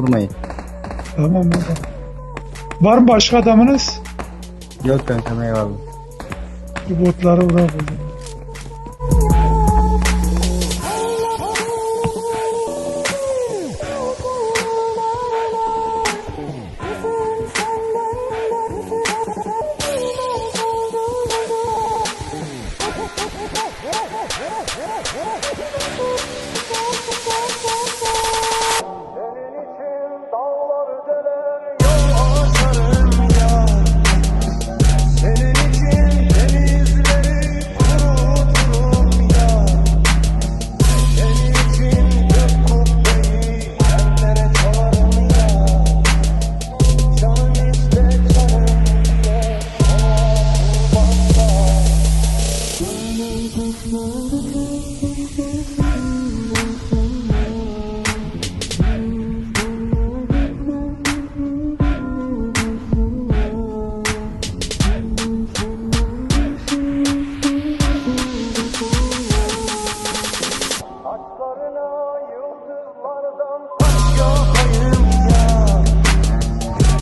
vurmayın. Tamam baba. Var mı başka adamınız? Yok kankam eyvallah. Bu botları bırak o zaman. Senin But not a